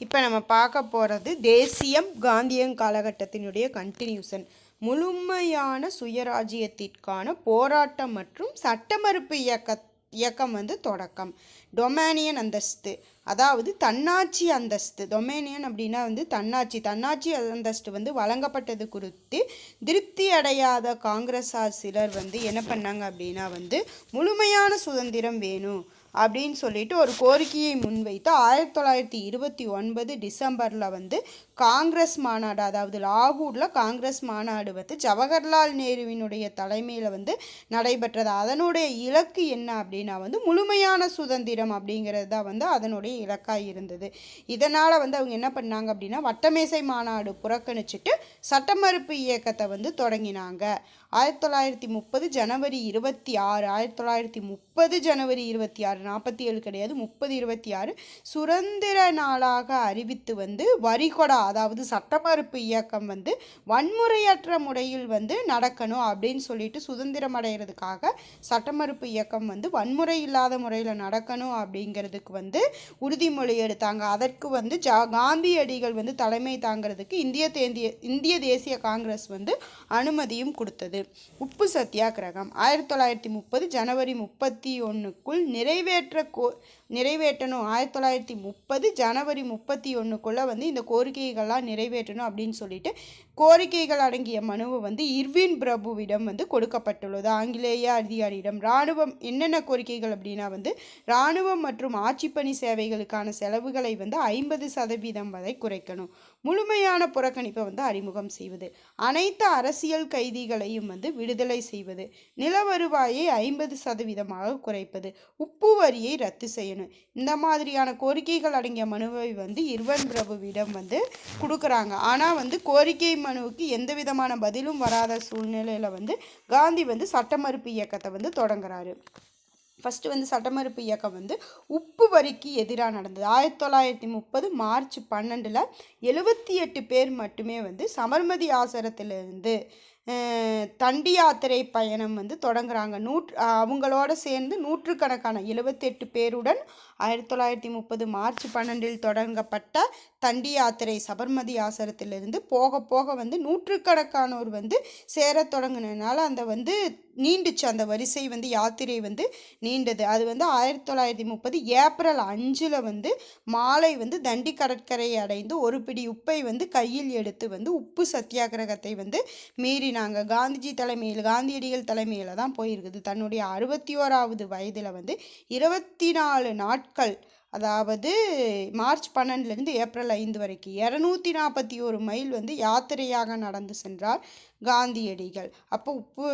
இப்போ நம்ம பார்க்க போகிறது தேசியம் காந்தியம் காலகட்டத்தினுடைய கண்டினியூஷன் முழுமையான சுயராஜ்யத்திற்கான போராட்டம் மற்றும் சட்ட மறுப்பு இயக்க இயக்கம் வந்து தொடக்கம். டொமேனியன் அந்தஸ்து. அதாவது தன்னாட்சி அந்தஸ்து. டொமேனியன் அப்படின்னா வந்து தன்னாட்சி. தன்னாட்சி அந்தஸ்து வந்து வழங்கப்பட்டது குறித்து திருப்தி அடையாத காங்கிரஸார் சிலர் வந்து என்ன பண்ணாங்க அப்படின்னா வந்து முழுமையான சுதந்திரம் வேணும். அப்படின்னு சொல்லிட்டு ஒரு கோரிக்கையை முன்வைத்து ஆயிரத்தி தொள்ளாயிரத்தி இருபத்தி ஒன்பது டிசம்பரில் வந்து காங்கிரஸ் மாநாடு அதாவது லாகூரில் காங்கிரஸ் மாநாடு வந்து ஜவஹர்லால் நேருவினுடைய தலைமையில் வந்து நடைபெற்றது. அதனுடைய இலக்கு என்ன அப்படின்னா வந்து முழுமையான சுதந்திரம் அப்படிங்கிறது தான் வந்து அதனுடைய இலக்காக இருந்தது. இதனால் வந்து அவங்க என்ன பண்ணாங்க அப்படின்னா வட்டமேசை மாநாடு புறக்கணிச்சிட்டு சட்டமறுப்பு இயக்கத்தை வந்து தொடங்கினாங்க. ஆயிரத்தி தொள்ளாயிரத்தி முப்பது ஜனவரி இருபத்தி ஆறு ஆயிரத்தி தொள்ளாயிரத்தி முப்பது ஜனவரி இருபத்தி ஆறு நாற்பத்தி ஏழு கிடையாது முப்பது இருபத்தி ஆறு சுதந்திர நாளாக அறிவித்து வந்து வரிகொடா அதாவது சட்டமறுப்பு இயக்கம் வந்து வன்முறையற்ற முறையில் வந்து நடக்கணும் அப்படின்னு சொல்லிட்டு சுதந்திரம் அடைகிறதுக்காக சட்டமறுப்பு இயக்கம் வந்து வன்முறை இல்லாத முறையில் நடக்கணும் அப்படிங்கிறதுக்கு வந்து உறுதிமொழி எடுத்தாங்க. அதற்கு வந்து ஜா காந்தியடிகள் வந்து தலைமை தாங்கிறதுக்கு இந்திய தேந்திய இந்திய தேசிய காங்கிரஸ் வந்து அனுமதியும் கொடுத்தது. உப்பு சத்தியாகிரகம் ஆயிரத்தி தொள்ளாயிரத்தி முப்பது ஜனவரி முப்பத்தி ஒன்றுக்குள் நிறைவே நிறைவேற்ற கோ நிறைவேற்றணும். ஆயிரத்தி தொள்ளாயிரத்தி முப்பது ஜனவரி முப்பத்தி ஒன்றுக்குள்ளே வந்து இந்த கோரிக்கைகள்லாம் நிறைவேற்றணும் அப்படின்னு சொல்லிட்டு கோரிக்கைகள் அடங்கிய மனுவை வந்து இர்வின் பிரபுவிடம் வந்து கொடுக்கப்பட்டுள்ளது. ஆங்கிலேய அதிகாரியிடம் இராணுவம் என்னென்ன கோரிக்கைகள் அப்படின்னா வந்து இராணுவம் மற்றும் ஆட்சிப்பணி சேவைகளுக்கான செலவுகளை வந்து ஐம்பது சதவீதம் வரை குறைக்கணும். முழுமையான புறக்கணிப்பை வந்து அறிமுகம் செய்வது. அனைத்து அரசியல் கைதிகளையும் வந்து விடுதலை செய்வது. நில வருவாயை ஐம்பது சதவீதமாக குறைப்பது. உப்பு வரியை ரத்து செய்யணும். இந்த மாதிரியான கோரிக்கைகள் அடங்கிய மனுவை வந்து இர்வன் பிரபுவிடம் வந்து கொடுக்குறாங்க. ஆனால் வந்து கோரிக்கை மனுவுக்கு எந்த விதமான பதிலும் வராத சூழ்நிலையில் வந்து காந்தி வந்து சட்ட மறுப்பு இயக்கத்தை வந்து தொடங்குறாரு. ஃபஸ்ட்டு வந்து சட்டமறுப்பு இயக்கம் வந்து உப்பு வரிக்கு எதிராக நடந்தது. ஆயிரத்தி தொள்ளாயிரத்தி முப்பது மார்ச் பன்னெண்டில் எழுபத்தி எட்டு பேர் மட்டுமே வந்து சமர்மதி ஆசிரத்திலிருந்து தண்டி யாத்திரை பயணம் வந்து தொடங்குறாங்க. நூற்று அவங்களோட சேர்ந்து நூற்றுக்கணக்கான எழுபத்தெட்டு பேருடன் ஆயிரத்தி தொள்ளாயிரத்தி முப்பது மார்ச் பன்னெண்டில் தொடங்கப்பட்ட தண்டி யாத்திரை சபர்மதி ஆசிரத்திலிருந்து போக போக வந்து நூற்றுக்கணக்கானோர் வந்து சேர தொடங்கினதுனால அந்த வந்து நீண்டுச்சு. அந்த வரிசை வந்து யாத்திரை வந்து நீண்டது. அது வந்து ஆயிரத்தி தொள்ளாயிரத்தி முப்பது ஏப்ரல் அஞ்சில் வந்து மாலை வந்து தண்டி கடற்கரையை அடைந்து ஒரு பிடி உப்பை வந்து கையில் எடுத்து வந்து உப்பு சத்தியாகிரகத்தை வந்து நாங்கள் காந்திஜி தலைமையில் காந்தியடிகள் தலைமையில் தான் போயிருக்குது. தன்னுடைய அறுபத்தி ஓராவது வயதில் வந்து இருபத்தி நாலு நாட்கள் அதாவது மார்ச் பன்னெண்டுலேருந்து ஏப்ரல் ஐந்து வரைக்கும் இரநூத்தி நாற்பத்தி ஒரு மைல் வந்து யாத்திரையாக நடந்து சென்றார் காந்தியடிகள். அப்போ உப்பு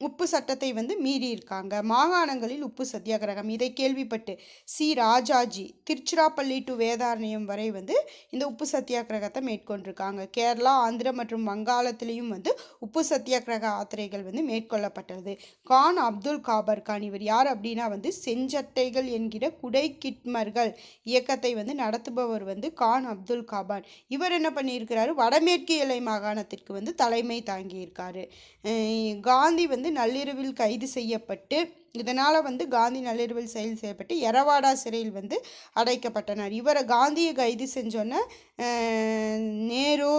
உப்பு சட்டத்தை வந்து மீறியிருக்காங்க மாகாணங்களில் உப்பு சத்தியாகிரகம். இதை கேள்விப்பட்டு சி. ராஜாஜி திருச்சிராப்பள்ளி டு வேதாரண்யம் வரை வந்து இந்த உப்பு சத்தியாகிரகத்தை மேற்கொண்டிருக்காங்க. கேரளா ஆந்திரா மற்றும் வங்காளத்திலையும் வந்து உப்பு சத்தியாகிரக யாத்திரைகள் வந்து மேற்கொள்ளப்பட்டது. கான் அப்துல் காபர் கான் இவர் யார் அப்படின்னா வந்து செஞ்சட்டைகள் என்கிற குடை கிட்மர்கள் இயக்கத்தை வந்து நடத்துபவர் வந்து கான் அப்துல் காபான் இவர் என்ன பண்ணியிருக்கிறாரு? வடமேற்கு எல்லை மாகாணத்திற்கு வந்து தலைமை தாங்கியிருக்காரு. காந்தி வந்து வந்து நள்ளிரவில் கைது செய்யப்பட்டு இதனால் வந்து காந்தி நள்ளிரவில் செயல் செய்யப்பட்டு எரவாடா சிறையில் வந்து அடைக்கப்பட்டனர். இவரை காந்தியை கைது செஞ்சோன்னே நேரு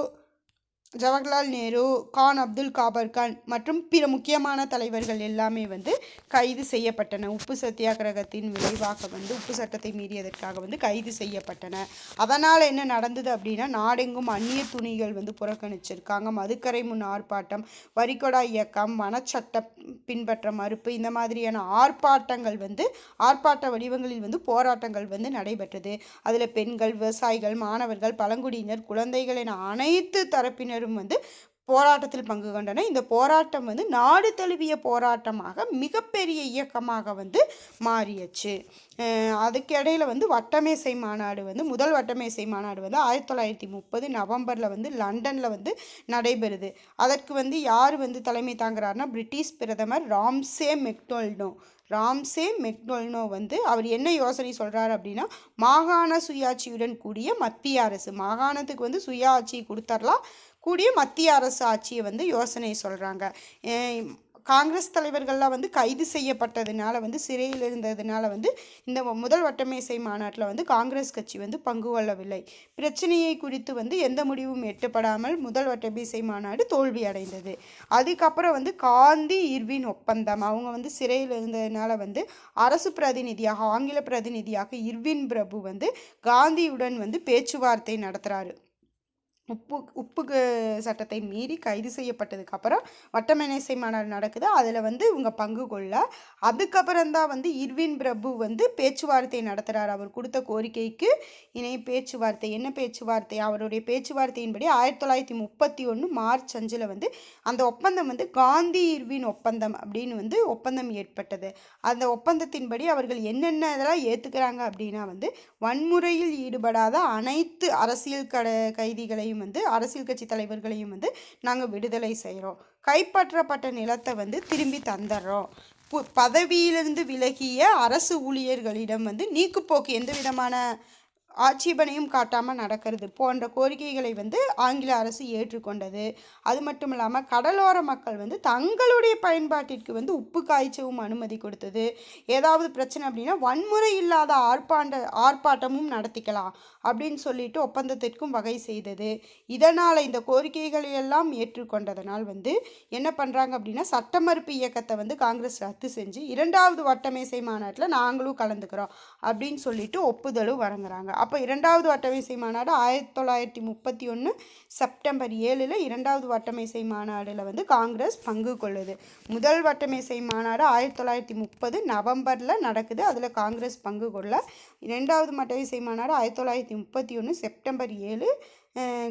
ஜவஹர்லால் நேரு கான் அப்துல் காபர் கான் மற்றும் பிற முக்கியமான தலைவர்கள் எல்லாமே வந்து கைது செய்யப்பட்டன. உப்பு சத்தியாகிரகத்தின் விளைவாக வந்து உப்பு சட்டத்தை மீறியதற்காக வந்து கைது செய்யப்பட்டன. அதனால் என்ன நடந்தது அப்படின்னா நாடெங்கும் அந்நிய துணிகள் வந்து புறக்கணிச்சிருக்காங்க. மதுக்கரை முன் ஆர்ப்பாட்டம் வரிகொடா இயக்கம் வனச்சட்ட பின்பற்ற மறுப்பு இந்த மாதிரியான ஆர்ப்பாட்டங்கள் வந்து ஆர்ப்பாட்ட வடிவங்களில் வந்து போராட்டங்கள் வந்து நடைபெற்றது. அதில் பெண்கள் விவசாயிகள் மாணவர்கள் பழங்குடியினர் குழந்தைகள் என அனைத்து தரப்பினர் தரப்பினரும் வந்து போராட்டத்தில் பங்கு கொண்டனர் இந்த போராட்டம் வந்து நாடு தழுவிய போராட்டமாக மிகப்பெரிய இயக்கமாக வந்து மாறியச்சு. அதுக்கு இடையில வந்து வட்டமேசை மாநாடு வந்து முதல் வட்டமேசை மாநாடு வந்து ஆயிரத்தி தொள்ளாயிரத்தி முப்பது நவம்பரில் வந்து லண்டனில் வந்து நடைபெறுது. அதற்கு வந்து யார் வந்து தலைமை தாங்குறாருன்னா பிரிட்டிஷ் பிரதமர் ராம்சே மெக்டோல்டோ ராம்சே மெக்டோல்னோ வந்து அவர் என்ன யோசனை சொல்கிறார் அப்படின்னா மாகாண சுயாட்சியுடன் கூடிய மத்திய அரசு மாகாணத்துக்கு வந்து சுயாட்சி கொடுத்துர்லாம் கூடிய மத்திய அரசு ஆட்சியை வந்து யோசனை சொல்கிறாங்க காங்கிரஸ் தலைவர்கள்லாம் வந்து கைது செய்யப்பட்டதுனால வந்து சிறையில் இருந்ததுனால வந்து இந்த முதல் வட்டமேசை மாநாட்டில் வந்து காங்கிரஸ் கட்சி வந்து பங்கு கொள்ளவில்லை. பிரச்சனையை குறித்து வந்து எந்த முடிவும் எட்டப்படாமல் முதல் வட்டமேசை மாநாடு தோல்வி அடைந்தது. அதுக்கப்புறம் வந்து காந்தி இர்வின் ஒப்பந்தம். அவங்க வந்து சிறையில் இருந்ததுனால வந்து அரசு பிரதிநிதியாக ஆங்கில பிரதிநிதியாக இர்வின் பிரபு வந்து காந்தியுடன் வந்து பேச்சுவார்த்தை நடத்துகிறாரு உப்பு உப்புக்கு சட்டத்தை மீறி கைது செய்யப்பட்டதுக்கு அப்புறம் வட்டமேசை மாநாடு நடக்குது. அதில் வந்து இவங்க பங்கு கொள்ள அதுக்கப்புறம் தான் வந்து இர்வின் பிரபு வந்து பேச்சுவார்த்தை நடத்துகிறார் அவர் கொடுத்த கோரிக்கைக்கு இணைய பேச்சுவார்த்தை. என்ன பேச்சுவார்த்தை? அவருடைய பேச்சுவார்த்தையின்படி ஆயிரத்தி தொள்ளாயிரத்தி முப்பத்தி ஒன்று மார்ச் அஞ்சில் வந்து அந்த ஒப்பந்தம் வந்து காந்தி இர்வின் ஒப்பந்தம் அப்படின்னு வந்து ஒப்பந்தம் ஏற்பட்டது. அந்த ஒப்பந்தத்தின்படி அவர்கள் என்னென்ன இதெல்லாம் ஏற்றுக்கிறாங்க அப்படின்னா வந்து வன்முறையில் ஈடுபடாத அனைத்து அரசியல் கட கைதிகளையும் வந்து அரசியல் கட்சி தலைவர்களையும் வந்து நாங்கள் விடுதலை செய்கிறோம் கைப்பற்றப்பட்ட நிலத்தை வந்து திரும்பி தந்துடுறோம் பதவியிலிருந்து விலகிய அரசு ஊழியர்களிடம் வந்து நீக்குப்போக்கு எந்த விதமான ஆட்சேபனையும் காட்டாமல் நடக்கிறது போன்ற கோரிக்கைகளை வந்து ஆங்கில அரசு ஏற்றுக்கொண்டது. அது மட்டும் இல்லாமல் கடலோர மக்கள் வந்து தங்களுடைய பயன்பாட்டிற்கு வந்து உப்பு காய்ச்சவும் அனுமதி கொடுத்தது. ஏதாவது பிரச்சனை அப்படின்னா வன்முறை இல்லாத ஆர்ப்பாண்ட ஆர்ப்பாட்டமும் நடத்திக்கலாம் அப்படின்னு சொல்லிட்டு ஒப்பந்தத்திற்கும் வகை செய்தது. இதனால் இந்த கோரிக்கைகளை எல்லாம் ஏற்றுக்கொண்டதனால் வந்து என்ன பண்ணுறாங்க அப்படின்னா சட்ட மறுப்பு இயக்கத்தை வந்து காங்கிரஸ் ரத்து செஞ்சு இரண்டாவது வட்டமேசை மாநாட்டில் நாங்களும் கலந்துக்கிறோம் அப்படின்னு சொல்லிட்டு ஒப்புதலும் வழங்குறாங்க. அப்போ இரண்டாவது வட்டமேசை மாநாடு ஆயிரத்தி தொள்ளாயிரத்தி முப்பத்தி ஒன்று செப்டம்பர் ஏழில் இரண்டாவது வட்டமேசை மாநாடில் வந்து காங்கிரஸ் பங்கு கொள்ளுது. முதல் வட்டமேசை மாநாடு ஆயிரத்தி தொள்ளாயிரத்தி முப்பது நவம்பரில் நடக்குது. அதில் காங்கிரஸ் பங்கு கொள்ள இரண்டாவது வட்டமேசை மாநாடு ஆயிரத்தி தொள்ளாயிரத்தி முப்பத்தி ஒன்று செப்டம்பர் ஏழு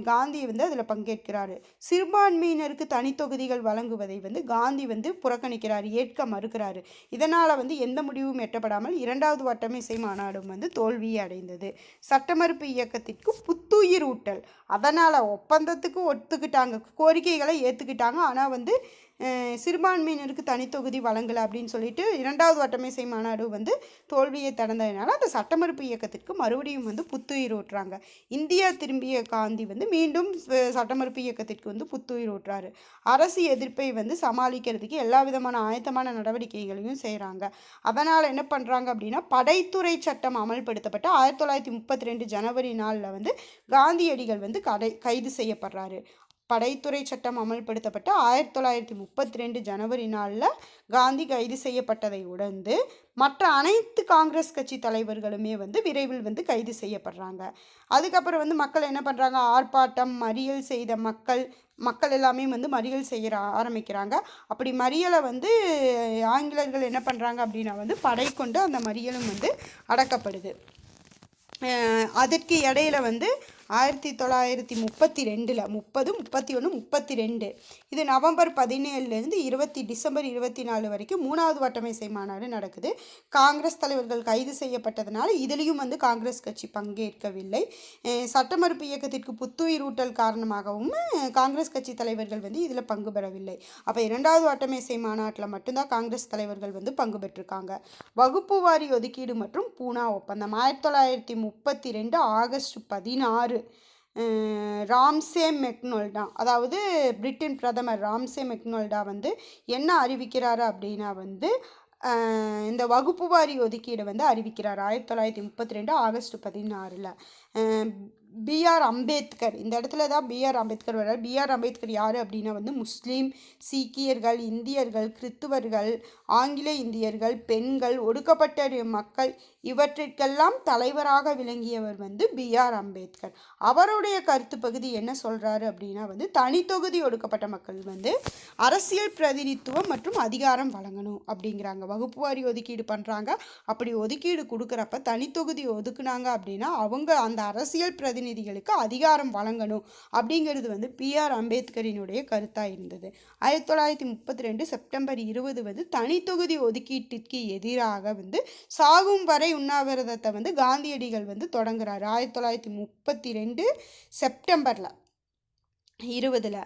காந்தி வந்து அதில் பங்கேற்கிறாரு. சிறுபான்மையினருக்கு தனித்தொகுதிகள் வழங்குவதை வந்து காந்தி வந்து புறக்கணிக்கிறார் ஏற்க மறுக்கிறாரு. இதனால் வந்து எந்த முடிவும் எட்டப்படாமல் இரண்டாவது வட்டமிசை மாநாடும் வந்து தோல்வியை அடைந்தது. சட்டமறுப்பு இயக்கத்திற்கு புத்துயிர் ஊட்டல் அதனால் ஒப்பந்தத்துக்கு ஒத்துக்கிட்டாங்க கோரிக்கைகளை ஏற்றுக்கிட்டாங்க ஆனால் வந்து சிறுபான்மையினருக்கு தனித்தொகுதி வழங்கலை அப்படின்னு சொல்லிட்டு இரண்டாவது வட்டமேசை மாநாடு வந்து தோல்வியை தடந்ததுனால அந்த சட்டமறுப்பு இயக்கத்திற்கு மறுபடியும் வந்து புத்துயிர் ஊட்டுறாங்க. இந்தியா திரும்பிய காந்தி வந்து மீண்டும் சட்டமறுப்பு இயக்கத்திற்கு வந்து புத்துயிர் ஊட்டுறாரு. அரசு எதிர்ப்பை வந்து சமாளிக்கிறதுக்கு எல்லா விதமான ஆயத்தமான நடவடிக்கைகளையும் செய்கிறாங்க அதனால் என்ன பண்ணுறாங்க அப்படின்னா படைத்துறை சட்டம் அமல்படுத்தப்பட்டு ஆயிரத்தி தொள்ளாயிரத்தி முப்பத்தி ரெண்டு ஜனவரி நாளில் வந்து காந்தியடிகள் வந்து கடை கைது செய்யப்படுறாரு. படைத்துறை சட்டம் அமல்படுத்தப்பட்டு ஆயிரத்தி தொள்ளாயிரத்தி முப்பத்தி ரெண்டு ஜனவரி நாளில் காந்தி கைது செய்யப்பட்டதை உடந்து மற்ற அனைத்து காங்கிரஸ் கட்சி தலைவர்களுமே வந்து விரைவில் வந்து கைது செய்யப்படுறாங்க. அதுக்கப்புறம் வந்து மக்கள் என்ன பண்ணுறாங்க ஆர்ப்பாட்டம் மறியல் செய்த மக்கள் மக்கள் எல்லாமே வந்து மறியல் செய்ய ஆரம்பிக்கிறாங்க. அப்படி மறியலை வந்து ஆங்கிலேயர்கள் என்ன பண்ணுறாங்க அப்படின்னா வந்து படை கொண்டு அந்த மறியலும் வந்து அடக்கப்படுது. அதற்கு இடையில வந்து ஆயிரத்தி தொள்ளாயிரத்தி முப்பத்தி ரெண்டில் முப்பது முப்பத்தி ஒன்று முப்பத்தி ரெண்டு. இது நவம்பர் பதினேழுலேருந்து இருபத்தி டிசம்பர் இருபத்தி நாலு வரைக்கும் மூணாவது வட்டமேசை மாநாடு நடக்குது. காங்கிரஸ் தலைவர்கள் கைது செய்யப்பட்டதுனால இதுலேயும் வந்து காங்கிரஸ் கட்சி பங்கேற்கவில்லை. சட்டமறுப்பு சட்ட மறுப்பு இயக்கத்திற்கு புத்துயிரூட்டல் காரணமாகவும் காங்கிரஸ் கட்சி தலைவர்கள் வந்து இதில் பங்கு பெறவில்லை. அப்போ இரண்டாவது வட்டமேசை மாநாட்டில் மட்டும்தான் காங்கிரஸ் தலைவர்கள் வந்து பங்கு பெற்றிருக்காங்க. வகுப்பு வாரி ஒதுக்கீடு மற்றும் பூனா ஒப்பந்தம். ஆயிரத்தி தொள்ளாயிரத்தி முப்பத்தி ரெண்டு ஆகஸ்ட் பதினாறு அஹ் ராம்சே மெக்னோல்டா அதாவது பிரிட்டன் பிரதமர் ராம்சே மெக்னோல்டா வந்து என்ன அறிவிக்கிறாரு அப்படின்னா வந்து இந்த வகுப்பு வாரி ஒதுக்கீடு வந்து அறிவிக்கிறார். ஆயிரத்தி தொள்ளாயிரத்தி முப்பத்தி ரெண்டு ஆகஸ்ட் பதினாறில். பிஆர் அம்பேத்கர் இந்த இடத்துல தான் பிஆர் அம்பேத்கர் வர்றார். பிஆர் அம்பேத்கர் யார் அப்படின்னா வந்து முஸ்லீம் சீக்கியர்கள் இந்தியர்கள் கிறித்துவர்கள் ஆங்கில இந்தியர்கள் பெண்கள் ஒடுக்கப்பட்ட மக்கள் இவற்றிற்கெல்லாம் தலைவராக விளங்கியவர் வந்து பிஆர் அம்பேத்கர். அவருடைய கருத்து பகுதி என்ன சொல்கிறாரு அப்படின்னா வந்து தனித்தொகுதி ஒடுக்கப்பட்ட மக்கள் வந்து அரசியல் பிரதிநிதித்துவம் மற்றும் அதிகாரம் வழங்கணும் அப்படிங்கிறாங்க. வகுப்பு வாரி ஒதுக்கீடு பண்ணுறாங்க அப்படி ஒதுக்கீடு கொடுக்குறப்ப தனித்தொகுதி ஒதுக்குனாங்க அப்படின்னா அவங்க அந்த அரசியல் பிரதிநிதிகளுக்கு அதிகாரம் வழங்கணும் அப்படிங்கிறது வந்து பிஆர் அம்பேத்கரினுடைய கருத்தாக இருந்தது. ஆயிரத்தி தொள்ளாயிரத்தி முப்பத்தி ரெண்டு செப்டம்பர் இருபது வந்து தனித்தொகுதி ஒதுக்கீட்டிற்கு எதிராக வந்து சாகும் வரை உண்ணாவிரதத்தை வந்து காந்தியடிகள் வந்து தொடங்குறார். ஆயிரத்தி தொள்ளாயிரத்தி முப்பத்தி ரெண்டு செப்டம்பரில் இருபதில்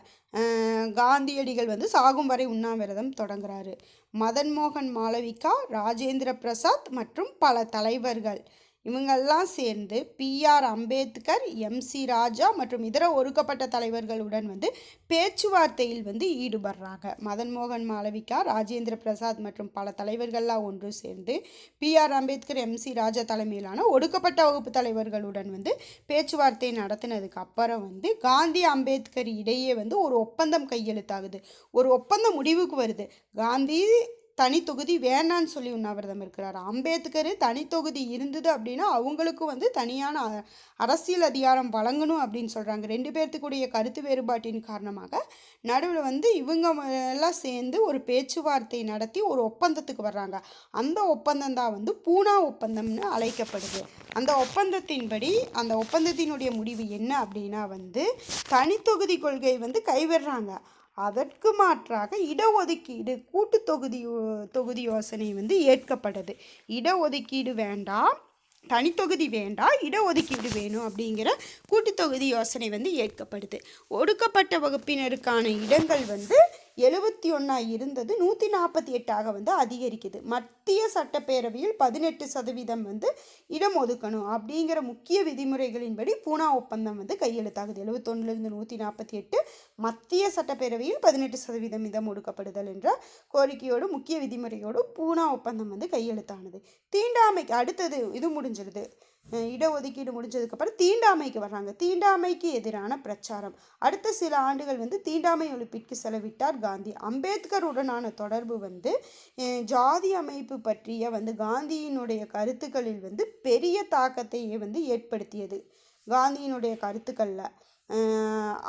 காந்தியடிகள் வந்து சாகும் வரை உண்ணாவிரதம் தொடங்குறாரு. மதன் மோகன் மாளவிகா ராஜேந்திர பிரசாத் மற்றும் பல தலைவர்கள். இவங்கெல்லாம் சேர்ந்து பிஆர் அம்பேத்கர் எம்சி ராஜா மற்றும் இதர ஒடுக்கப்பட்ட தலைவர்களுடன் வந்து பேச்சுவார்த்தையில் வந்து ஈடுபடுறாங்க. மதன் மோகன் மாளவிகா ராஜேந்திர பிரசாத் மற்றும் பல தலைவர்கள்லாம் ஒன்று சேர்ந்து பிஆர் அம்பேத்கர் எம்சி ராஜா தலைமையிலான ஒடுக்கப்பட்ட வகுப்பு தலைவர்களுடன் வந்து பேச்சுவார்த்தை நடத்தினதுக்கு அப்புறம் வந்து காந்தி அம்பேத்கர் இடையே வந்து ஒரு ஒப்பந்தம் கையெழுத்தாகுது. ஒரு ஒப்பந்தம் முடிவுக்கு வருது. காந்தி தனித்தொகுதி தொகுதி வேணான்னு சொல்லி உண்ணாவிரதம் இருக்கிறார். அம்பேத்கர் தனித்தொகுதி இருந்தது அப்படின்னா அவங்களுக்கும் வந்து தனியான அ- அரசியல் அதிகாரம் வழங்கணும் அப்படின்னு சொல்கிறாங்க ரெண்டு பேர்த்துக்குடைய கருத்து வேறுபாட்டின் காரணமாக நடுவில் வந்து இவங்க எல்லாம் சேர்ந்து ஒரு பேச்சுவார்த்தை நடத்தி ஒரு ஒப்பந்தத்துக்கு வர்றாங்க. அந்த ஒப்பந்தம் தான் வந்து பூனா ஒப்பந்தம்னு அழைக்கப்படுது. அந்த ஒப்பந்தத்தின்படி அந்த ஒப்பந்தத்தினுடைய முடிவு என்ன அப்படின்னா வந்து தனித்தொகுதி கொள்கை வந்து கைவிடுறாங்க. அதற்கு மாற்றாக இடஒதுக்கீடு கூட்டு தொகுதி தொகுதி யோசனை வந்து ஏற்கப்படுது இடஒதுக்கீடு வேண்டாம் தனித்தொகுதி வேண்டாம் இடஒதுக்கீடு வேணும் அப்படிங்கிற கூட்டுத்தொகுதி யோசனை வந்து ஏற்கப்படுது. ஒடுக்கப்பட்ட வகுப்பினருக்கான இடங்கள் வந்து எழுபத்தி ஒன்றா இருந்தது நூற்றி நாற்பத்தி எட்டாக வந்து அதிகரிக்குது. மத்திய சட்டப்பேரவையில் பதினெட்டு சதவீதம் வந்து இடம் ஒதுக்கணும் அப்படிங்கிற முக்கிய விதிமுறைகளின்படி பூனா ஒப்பந்தம் வந்து கையெழுத்தாகுது. எழுபத்தொன்னுலேருந்து நூற்றி நாற்பத்தி எட்டு மத்திய சட்டப்பேரவையில் பதினெட்டு சதவீதம் இடம் ஒடுக்கப்படுதல் என்ற கோரிக்கையோடு முக்கிய விதிமுறையோடு பூனா ஒப்பந்தம் வந்து கையெழுத்தானது. தீண்டாமைக்கு அடுத்தது இது முடிஞ்சிருது. இடஒதுக்கீடு முடிஞ்சதுக்கப்புறம் தீண்டாமைக்கு வர்றாங்க. தீண்டாமைக்கு எதிரான பிரச்சாரம். அடுத்த சில ஆண்டுகள் வந்து தீண்டாமை ஒழிப்பிற்கு செலவிட்டார் காந்தி. அம்பேத்கருடனான தொடர்பு வந்து ஜாதி அமைப்பு பற்றிய வந்து காந்தியினுடைய கருத்துக்களில் வந்து பெரிய தாக்கத்தையே வந்து ஏற்படுத்தியது. காந்தியினுடைய கருத்துக்களில்.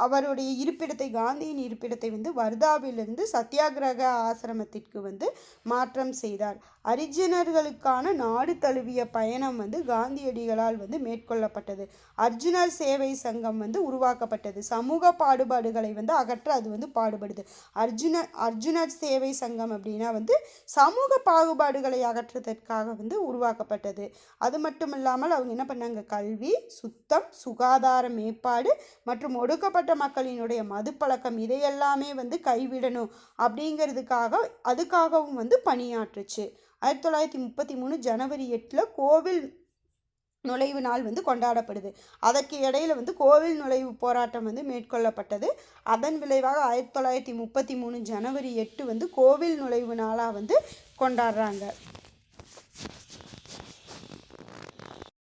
அவருடைய இருப்பிடத்தை காந்தியின் இருப்பிடத்தை வந்து வர்தாவிலிருந்து சத்தியாகிரக ஆசிரமத்திற்கு வந்து மாற்றம் செய்தார். அரிஜினர்களுக்கான நாடு தழுவிய பயணம் வந்து காந்தியடிகளால் வந்து மேற்கொள்ளப்பட்டது. அர்ஜுனர் சேவை சங்கம் வந்து உருவாக்கப்பட்டது. சமூக பாடுபாடுகளை வந்து அகற்ற அது வந்து பாடுபடுது. அர்ஜுன அர்ஜுனர் சேவை சங்கம் அப்படின்னா வந்து சமூக பாகுபாடுகளை அகற்றுவதற்காக வந்து உருவாக்கப்பட்டது. அது மட்டும் இல்லாமல் அவங்க என்ன பண்ணாங்க? கல்வி சுத்தம் சுகாதார மேம்பாடு மற்றும் ஒடுக்கப்பட்ட மக்களினுடைய மதுப்பழக்கம் இதையெல்லாமே வந்து கைவிடணும் அப்படிங்கிறதுக்காக அதுக்காகவும் வந்து பணியாற்றுச்சு. ஆயிரத்தி தொள்ளாயிரத்தி முப்பத்தி மூணு ஜனவரி எட்டில் கோவில் நுழைவு நாள் வந்து கொண்டாடப்படுது. அதற்கு இடையில் வந்து கோவில் நுழைவு போராட்டம் வந்து மேற்கொள்ளப்பட்டது. அதன் விளைவாக ஆயிரத்தி தொள்ளாயிரத்தி முப்பத்தி மூணு ஜனவரி எட்டு வந்து கோவில் நுழைவு நாளாக வந்து கொண்டாடுறாங்க.